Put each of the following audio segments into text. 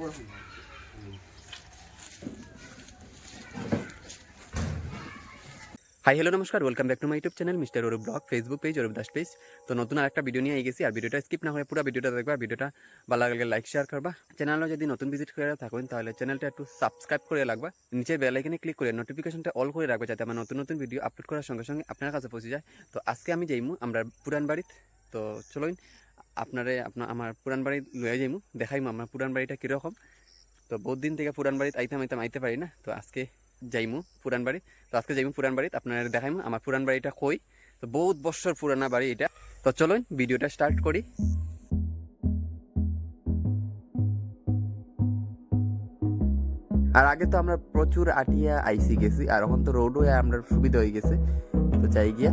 High hello নমস্কার। Welcome back to my YouTube channel mister Arup vlog Facebook page Arup Das page তো নতুন আরেকটা video নিয়ে গেছি আর ভিডিওটা স্কিপ না করে পুরো ভিডিওটা দেখবা ভিডিওটা ভালো লাগলে লাইক শেয়ার করবা। চ্যানেলও যদি নতুন ভিজিট করে থাকেন, তাহলে চ্যানেলটা একটু সাবস্ক্রাইব করে রাখবা। নিচে বেল আইকনে ক্লিক করে নোটিফিকেশনটা অল করে রাখবা, যাতে আমার নতুন নতুন ভিডিও আপলোড করার সঙ্গে সঙ্গে আপনার কাছে পৌঁছে যায়। তো আজকে আমি যাইমু, আমরা পুরান বাড়িত। তো চলুন আপনারে আপনার আমার পুরান বাড়ি লয়ে যাইমু, দেখাইমু আমার পুরান বাড়িটা কীরকম। তো বহুত দিন থেকে পুরান বাড়িতে আইতাম আইতাম আইতে পারি না। তো আজকে যাইমু পুরান বাড়ি। তো আজকে যাইমু পুরান বাড়িতে, আপনারা দেখাইমু আমার পুরান বাড়িটা কই। তো বহুত বছর পুরানা বাড়ি এটা। তো চলুন ভিডিওটা স্টার্ট করি। আর আগে তো আমরা প্রচুর আটিয়া আইসি গেছি, আর এখন তো রোডও আমরা সুবিধা হয়ে গেছে। তো যাই গিয়া।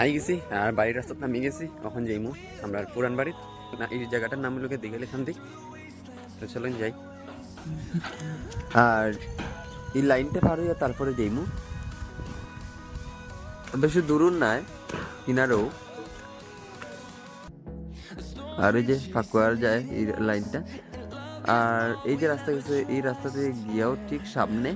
আই গেছি, আর বাড়ির রাস্তা নামি গেছি এখন যাইমু? আমরা পুরান বাড়ির, না, এই জায়গাটার নাম লোকে দিঘাল এখান থেকে তো চলুন যাই। আর এই লাইনটা পার হইয়া তারপরে যাইমু। বেশি দূরও নাই, কিনারেও। আর এই যে ফাকুয়ার যায় এই লাইনটা। আর এই যে রাস্তা গেছে, এই রাস্তাতে গিয়াও ঠিক সামনে।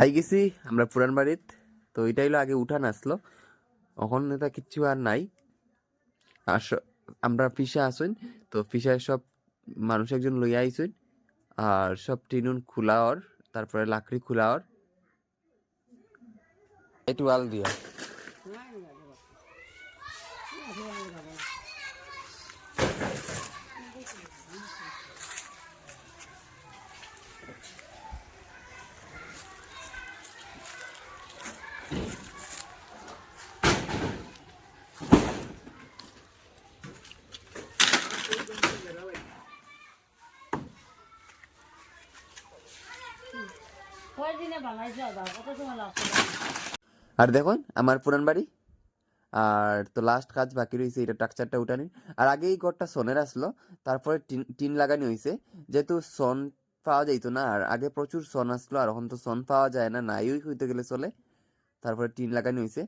আই গেছি, আমরা পুরান বাড়িত। তো এটাই হলো আগে উঠান আসলো। এখন এটা কিচ্ছু আর নাই। আর আমরা ফিসা আসুন। তো ফিসায় সব মানুষ একজন লইয়া আইসুন। আর সব টিনুন খোলা ওর, তারপরে লাকড়ি খোলা ওর। এটু আল দিয়া কয়দিনে বানাইছে আবার কত সময় লাগছে আর দেখুন, আমার পুরান বাড়ি। আর তো লাস্ট কাজ বাকি রয়েছে, এটা স্ট্রাকচারটা উঠানি আর আগে এই ঘরটা সনের আসলো, তারপরে টিন টিন লাগানি হয়েছে। যেহেতু সন পাওয়া যাইতো না, আর আগে প্রচুর সন আসলো, আর এখন তো সন পাওয়া যায় না, নাই হইতে গেলে চলে। তারপরে টিন লাগানি হয়েছে।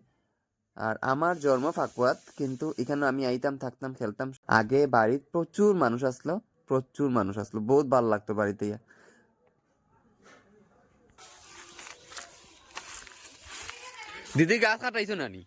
আর আমার জন্ম ফাকুয়াত, কিন্তু এখানে আমি আইতাম, থাকতাম, খেলতাম। আগে বাড়ির প্রচুর মানুষ আসলো, প্রচুর মানুষ আসলো, বহুত ভালো লাগতো বাড়িতে। দিদি গাছ কাটাইছো নানি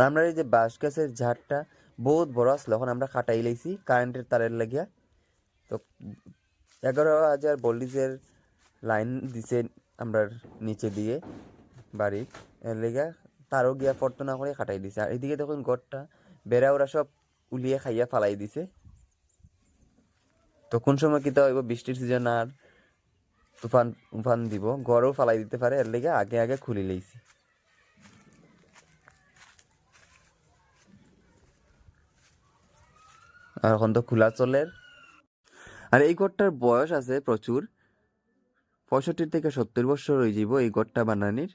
আর আমরা এই যে বাঁশ গাছের ঝাড়টা বহুত বড় আসলো, এখন আমরা কাটাই লাইছি কারেন্টের তারের লাগিয়া। তো এগারো হাজার ভোল্টেজের লাইন দিছে আমরা নিচে দিয়ে বাড়ির। এর লেগা তারও গিয়া পড়তো না করে খাটাই দিছে। আর এদিকে দেখুন গড়টা, বেড়া ওরা সব উলিয়ে খাইয়া ফালাই দিছে। তো কোন সময় কিতা হইব, বৃষ্টির সিজন আর তুফান, উফান দিব, গড়ও ফালাই দিতে পারে, এর লেগে আগে আগে খুলি লইছি। আর এখন তো খোলা চলের আর এই গড়টার বয়স আছে প্রচুর। পঁয়ষট্টি থেকে সত্তর বছর হয়ে যাব এই গড়টা বানানির।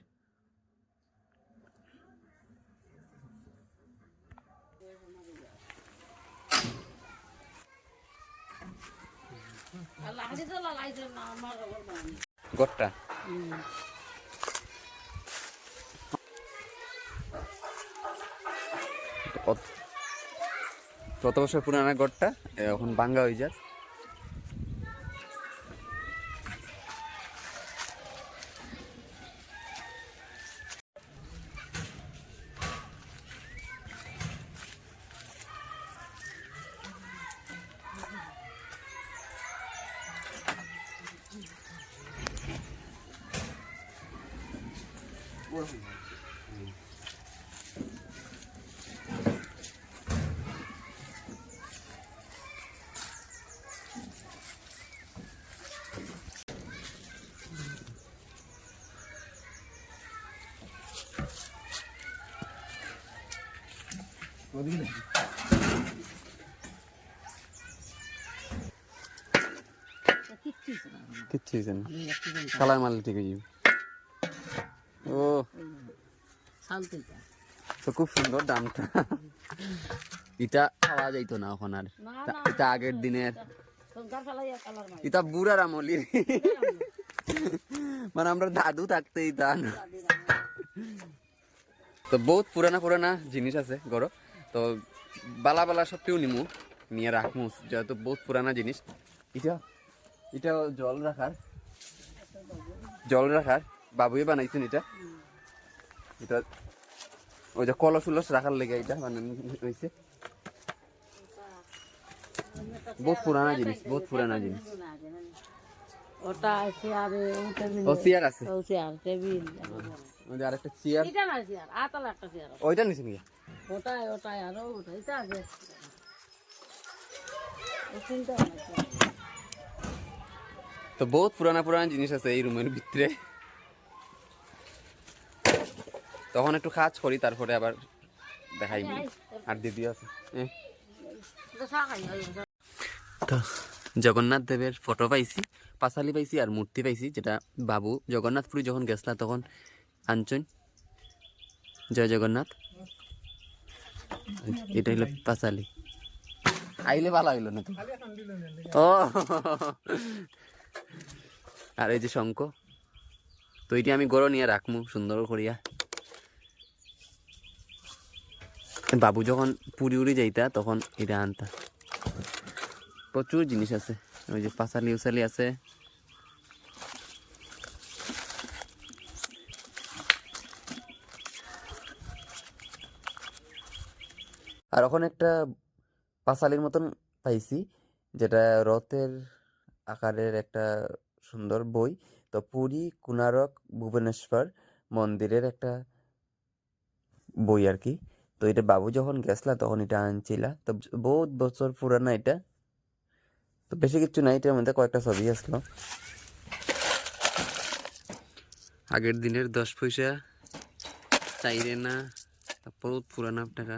লাগাই তো লাগাইছে না আমার খবর নাই গড়টা কত বছর পুরানা গড়টা এখন বাঙ্গা হয়ে যাক কিচ্ছু হইছে না। কিচ্ছু হয়েছে না আমি একটু বলছি কালার মারলে ঠিক হয়ে যাবে। ও। তো খুব সুন্দর দামটা। এটা পাওয়া যাইতো না এখন আর। এটা আগের দিনের। এটা বুড়ার আমলির মানে আমরা দাদু থাকতেই এটা না। তো বহুত পুরানা পুরানা জিনিস আছে গরো। তো বালা বালা সবটিও নিমু নিয়ে রাখমু যেহেতু বহুত পুরানা জিনিস। এটা এটা জল রাখার জল রাখার বাবুই বানাইছেন এটা। এটা ওই যে কলস উলস রাখার লেগে এটা বানানো হয়েছে বহুত পুরানা জিনিস বহুত পুরানা জিনিস। ওটা চেয়ার ও চেয়ার আছে। Chair table. যে আরেকটা চেয়ার এটা না চেয়ার আতালা একটা চেয়ার ওইটা নিছি নাকি ওটাই ওটাই আরও এটা আছে তো বহুত পুরানা পুরানা জিনিস আছে এই রুমের ভিতরে। তখন একটু কাজ করি তারপরে আবার দেখাই আর দিদি আছে। তো জগন্নাথ দেবের ফটো পাইছি পাঁচালি পাইছি আর মূর্তি পাইছি যেটা বাবু জগন্নাথপুরি যখন গেছলা তখন আনছন জয় জগন্নাথ। এটা হইল পাঁচালি। আইলে ভালো হইল না তো? ও। আর এই যে শঙ্খ। তো এটি আমি গড় নিয়ে রাখমু সুন্দর করিয়া। বাবু যখন পুরি উড়ি যাইতা তখন এটা আনতা। প্রচুর জিনিস আছে। ওই যে পাঁচালি উচালি আছে। আর ওখানে একটা পাঁচালির মতন পাইছি, যেটা রথের আকারের একটা সুন্দর বই। তো পুরী কোনারক ভুবনেশ্বর মন্দিরের একটা বই আর কি। তো এটা বাবু যখন গেছলা, তখন এটা আনছিলা। তো বহুত বছর পুরানা এটা। তো বেশি কিছু নাই, এটার মধ্যে কয়েকটা ছবি আসলো। আগের দিনের দশ পয়সা চাইরে না বহুত পুরানা টাকা।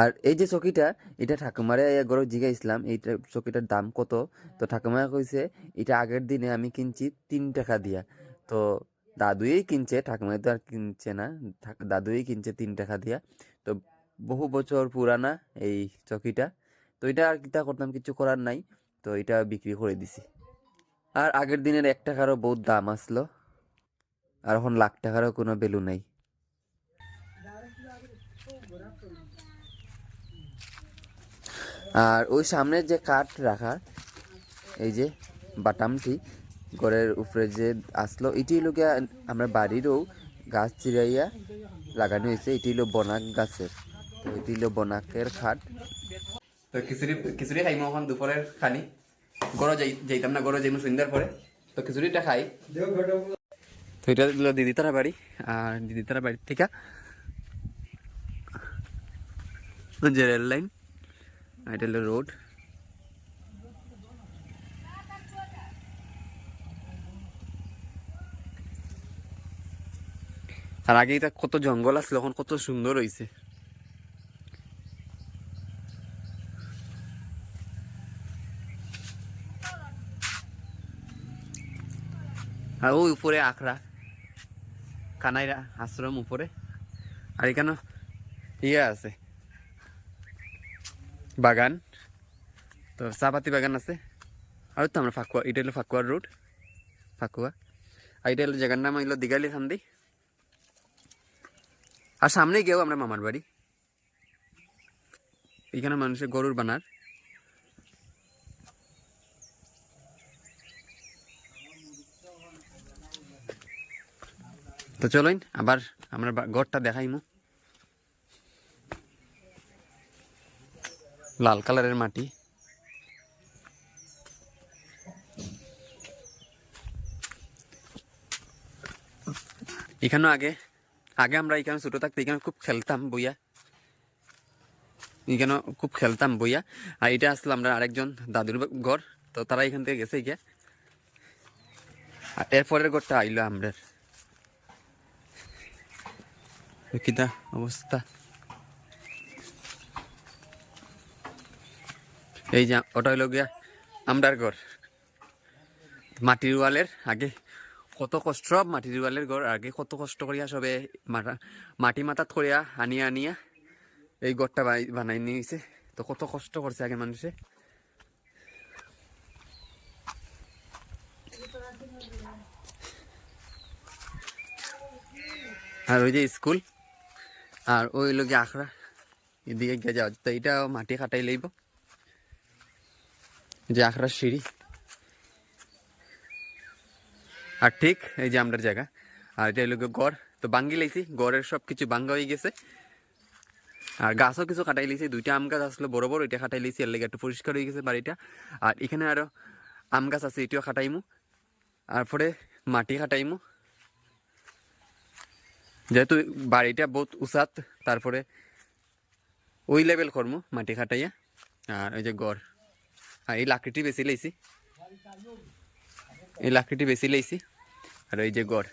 আর এই যে চকিটা এটা ঠাকুমারে গরো জিগাইছিলাম এইটা চকিটার দাম কত? তো ঠাকুমা কইছে এটা আগের দিনে আমি কিনছি তিন টাকা দিয়া। তো দাদুই কিনছে ঠাকুমাই তো আর কিনছে না দাদুই কিনছে তিন টাকা দিয়া। তো বহু বছর পুরানা এই চকিটা। তো এটা আর কিতা করতাম কিছু করার নাই। তো এটা বিক্রি করে দিছি। আর আগের দিনের এক টাকারও বহুত দাম আসলো। আর এখন লাখ টাকারও কোনো ভ্যালু নাই। আর ওই সামনে যে কাঠ রাখা, এই যে বাটামটি, ঘরের উপরে যে আসলো, এটি হলো গিয়া আমরা বাড়িরও গাছ চিরাইয়া লাগানো হয়েছে। এটি হলো বনাক গাছের। তো এটি হলো বনাকের খাট। তো খিচুড়ি খিচুড়ি খাইম এখন দুপুরের খানি। গড় যাই, যাইতাম না গড় যাইম সন্ধ্যার পরে। তো খিচুড়িটা খাই। তো এটা হলো দিদি তারা বাড়ি, আর দিদি তারা বাড়ির থেকে যে রেল লাইন এটা হলো রোড। আর আগে এটা কত জঙ্গল আসলো এখন কত সুন্দর হয়েছে আর ওই উপরে আখড়া, কানাইরা আশ্রম উপরে। আর এখানে ইয়ে আছে। বাগান। তো চাপাতি বাগান আছে। আর তো আমরা ফাকুয়া এটা হলো ফাকুয়ার রোড ফাকুয়া আর এটা হলো জায়গার নাম হইল দিগালি খান্দি আর সামনে গিয়েও আমরা মামার বাড়ি এখানে মানুষের গরুর বানার তো চলুন আবার আমরা ঘরটা দেখাইমু। লাল কালারের মাটি। এখানেও আগে আগে আমরা এখানে ছোটো থাকতে এখানে খুব খেলতাম বইয়া। এখানে খুব খেলতাম বইয়া। আর এটা আসলো আমরা আরেকজন দাদুর ঘর, তো তারা এখান থেকে গেছে গিয়া। আর এরপরের ঘরটা আইলো আমরা অবস্থা। এই যে, ওটা হইল গিয়া আমরার ঘর। মাটির ওয়ালের আগে কত কষ্ট মাটির ওয়ালের ঘর। আগে কত কষ্ট করিয়া সবে মাটা মাথাত করিয়া আনিয়া আনিয়া এই ঘরটা বানাই- নিয়েছে তো কত কষ্ট করছে আগে মানুষে। আর ওই যে স্কুল, আর ওই লোক আখড়া। এদিকে গিয়ে যাওয়া। তো এটা মাটি কাটাই লইব। যে আখড়ার সিঁড়ি। আর ঠিক এই যে আমরা জায়গা। আর এটা হলো গড়। তো বাঙ্গি লাইছি। গড়ের সব কিছু বাঙ্গা হয়ে গেছে। আর গাছও কিছু কাটাই লিছি দুইটা আম গাছ আসলো বড় বড়, এটা কাটাই লিছি এর লেগে একটু পরিষ্কার হয়ে গেছে বাড়িটা। আর এখানে আরও আম গাছ আছে, এটিও কাটাইমু আর পরে মাটি কাটাইমু যেহেতু বাড়িটা বহুত উঁচাত, তারপরে ওই লেভেল করমু মাটি কাটাইয়া আর ওই যে গড়। আর এই লাকড়িটি বেশি লেছি এই লাকড়িটি বেশি লাইছি, আর এই যে গড়।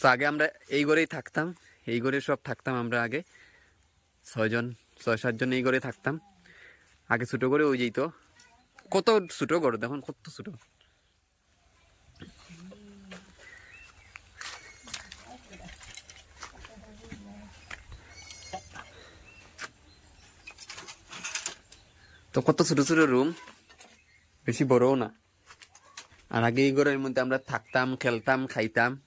তো আগে আমরা এই ঘরেই থাকতাম, এই ঘরে সব থাকতাম আমরা আগে। ছয়জন ছয় সাতজন এই ঘরে থাকতাম। আগে ছোটো করে ওই যেত কত ছোটো ঘর দেখুন কত ছোটো। তো কত ছোটো ছোটো রুম। বেশি বড়ও না। আর আগে এই ঘরের মধ্যে আমরা থাকতাম, খেলতাম, খাইতাম,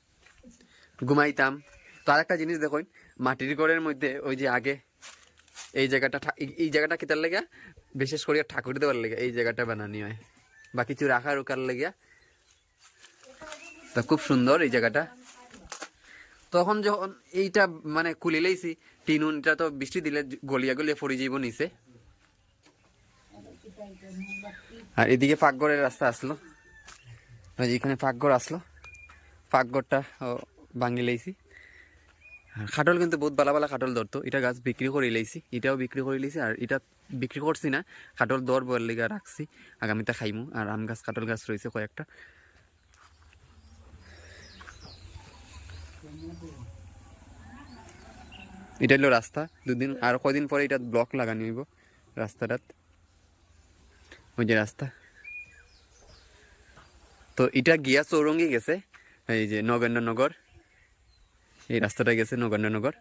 ঘুমাইতাম। তো আর একটা জিনিস দেখুন, মাটির ঘরের মধ্যে ওই যে আগে এই জায়গাটা এই- জায়গাটা কিতার লেগে, বিশেষ করে ঠাকুর দেওয়ার লেগে, এই জায়গাটা বানানি হয়। বা কিছু রাখার ওকার লেগে। তা খুব সুন্দর এই জায়গাটা। তখন যখন এইটা মানে খুলে লাইছি টিনুনটা তো বৃষ্টি দিলে গলিয়া গলিয়া পড়ে যাইব নিচে। আর এদিকে পাকঘরের রাস্তা আসলো। এখানে পাকঘর আসলো। পাকঘরটা ভাঙি লাইছি আর খাটল কিন্তু বহুত বালা বালা খাটল ধরতো। এটা গাছ বিক্রি করে লাইছি এটাও বিক্রি করে লাইছি আর এটা বিক্রি করছি না। খাটল দর বল লিগা রাখছি। আগামীতে খাইমু। আর আম গাছ কাটল গাছ রয়েছে কয়েকটা। এটা হলো রাস্তা। দুদিন আর কদিন পরে এটা ব্লক লাগানি হইব। রাস্তাটাত। ওই যে রাস্তা। তো এটা গিয়া চৌরঙ্গি গেছে, এই যে নগেন্দ্রনগর। এই রাস্তাটা গেছে নগেন্দ্রনগর।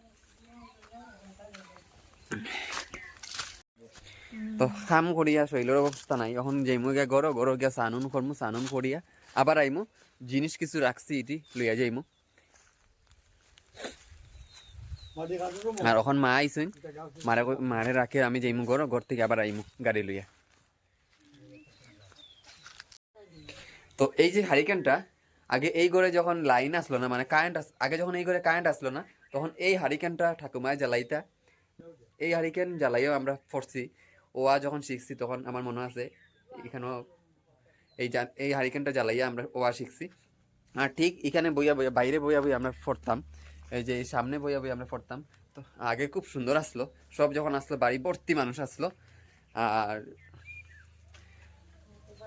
তো কাম করিয়া শৈলের অবস্থা নাই, এখন যাইমু গিয়া গড় গড় গিয়া সানুন করমু সানুন করিয়া আবার আইমু, জিনিস কিছু রাখছি ইটি, লইয়া যাইমু। আর এখন মা আইসুন, মারে মারে রাখে, আমি যাইমু গড় ঘর থেকে আবার আইমু, গাড়ি লইয়া। তো এই যে হারিকেনটা, আগে এই ঘরে যখন লাইন আসলো না মানে কারেন্ট আগে যখন এই ঘরে কারেন্ট আসলো না, তখন এই হারিকেনটা ঠাকুমায় জ্বালাইতা। এই হারিকেন জ্বালাইও আমরা পড়ছি। ওয়া যখন শিখছি, তখন আমার মনে আছে, এখানেও এই এই হারিকেনটা জ্বালাইয়া আমরা ওয়া শিখছি। আর ঠিক এখানে বইয়া বইয়া, বাইরে বইয়া বইয়া আমরা পড়তাম। এই যে সামনে বইয়া বইয়া আমরা পড়তাম। তো আগে খুব সুন্দর আসলো। সব যখন আসলো বাড়ি ভর্তি মানুষ আসলো। আর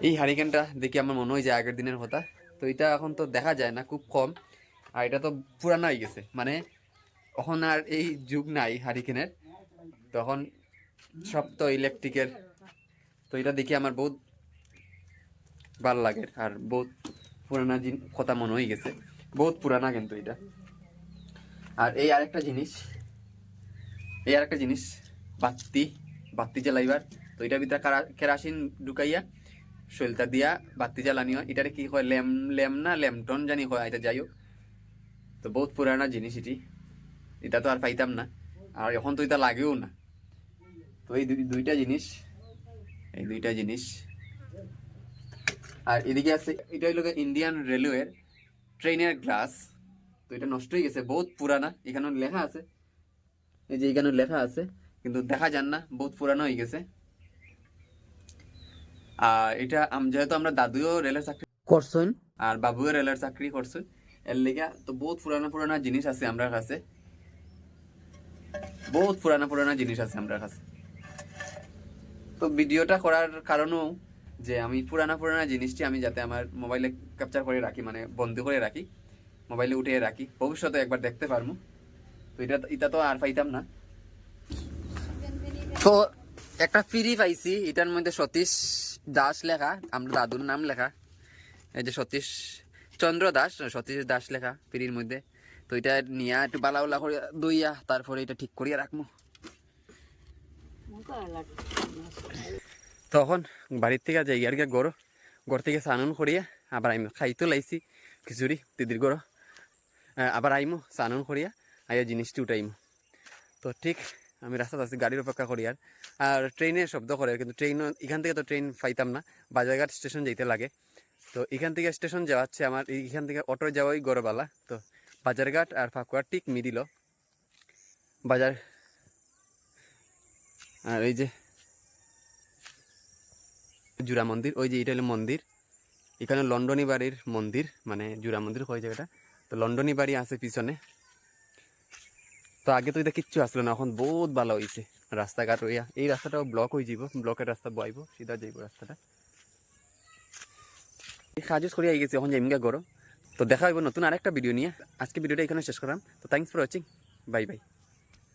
এই হারিকেনটা দেখি আমার মনে হয় যে আগের দিনের কথা। তো এটা এখন তো দেখা যায় না, খুব কম। আর এটা তো পুরানো হয়ে গেছে। মানে এখন আর এই যুগ নাই হারিকেনের। তখন সব তো ইলেকট্রিকের। তো এটা দেখি আমার বহুত ভালো লাগে আর বহুত পুরানা কথা মনে হয়ে গেছে। বহুত পুরানা কিন্তু এটা। আর এই আরেকটা জিনিস, এই আরেকটা জিনিস, বাতি বাতি জ্বালাইবার। তো এটার ভিতরে কারা- কেরাসিন ঢুকাইয়া শৈলতা দিয়া বাতি জ্বালানি হয় এটারে কি হয় ল্যাম ল্যাম না ল্যামটন জানি হয় এটা যাই হোক তো বহুত পুরানা জিনিস এটি এটা তো আর পাইতাম না। আর এখন তো এটা লাগেও না। তো এই দুই- দুইটা জিনিস। এই দুইটা জিনিস। আর এদিকে আছে, এটা হইল ইন্ডিয়ান রেলওয়ের ট্রেনের গ্লাস তো এটা নষ্ট হয়ে গেছে, বহুত পুরানা এখানে লেখা আছে। এই যে এখানে লেখা আছে, কিন্তু দেখা যান না, বহুত পুরানো হয়ে গেছে। এটা যেহেতু আমরা দাদুও রেলের চাকরি করছেন? আর বাবুও রেলের চাকরি করছেন। এর লেগা তো বহুত পুরানা পুরানা জিনিস আছে আমরা কাছে। বহুত পুরানা পুরানা জিনিস আছে আমরা কাছে। তো ভিডিওটা করার কারণও যে আমি পুরানা পুরানা জিনিসটি আমি যাতে আমার মোবাইলে ক্যাপচার করে রাখি মানে বন্দি করে রাখি মোবাইলে উঠিয়ে রাখি ভবিষ্যতে একবার দেখতে পারব। তো এটা এটা তো আর পাইতাম না। তো একটা ফ্রি পাইছি, এটার মধ্যে সতীশ দাস লেখা, আমরা দাদুর নাম লেখা। এই যে সতীশ চন্দ্র দাস, সতীশ দাস লেখা ফ্রির মধ্যে। তো এটা নিয়ে একটু বালা উলা করে দইয়া তারপরে এটা ঠিক করিয়া রাখব তখন বাড়ির থেকে যাই, আর গর থেকে স্নান করিয়া আবার আইমো। খাইতো লাইছি, খিচুড়ি দিদির গর। আবার আইমো, স্নান করিয়া আইয়া জিনিসটি উঠাইমো। তো ঠিক আমি রাস্তাতে আছি, গাড়ির অপেক্ষা করি আর। আর ট্রেনে শব্দ করে, কিন্তু ট্রেন এখান থেকে তো ট্রেন পাইতাম না, বাজারঘাট স্টেশন যেতে লাগে। তো এখান থেকে স্টেশন যাওয়াচ্ছে আমার এখান থেকে অটো যাওয়াই গড়বালা। তো বাজারঘাট আর ফাকুয়ার ঠিক মিডিল। বাজার, আর এই যে জুরা মন্দির, ওই যে এটা হলো মন্দির। এখানে লন্ডনী বাড়ির মন্দির মানে জুরা মন্দির ওই জায়গাটা? তো লন্ডনী বাড়ি আছে পিছনে। তো আগে তো এটা কিচ্ছু আসলো না, এখন বহুত ভালো হয়েছে রাস্তাঘাট রইয়া এই রাস্তাটাও ব্লক হয়ে যাব ব্লকের রাস্তা বইব, সিধা যাইব রাস্তাটা। এই কাজ করে আই গেছি এখন যাইমগা গরম। তো দেখা হইব নতুন আরেকটা ভিডিও নিয়ে। আজকে ভিডিওটা এখানে শেষ করলাম। তো thanks for watching bye bye.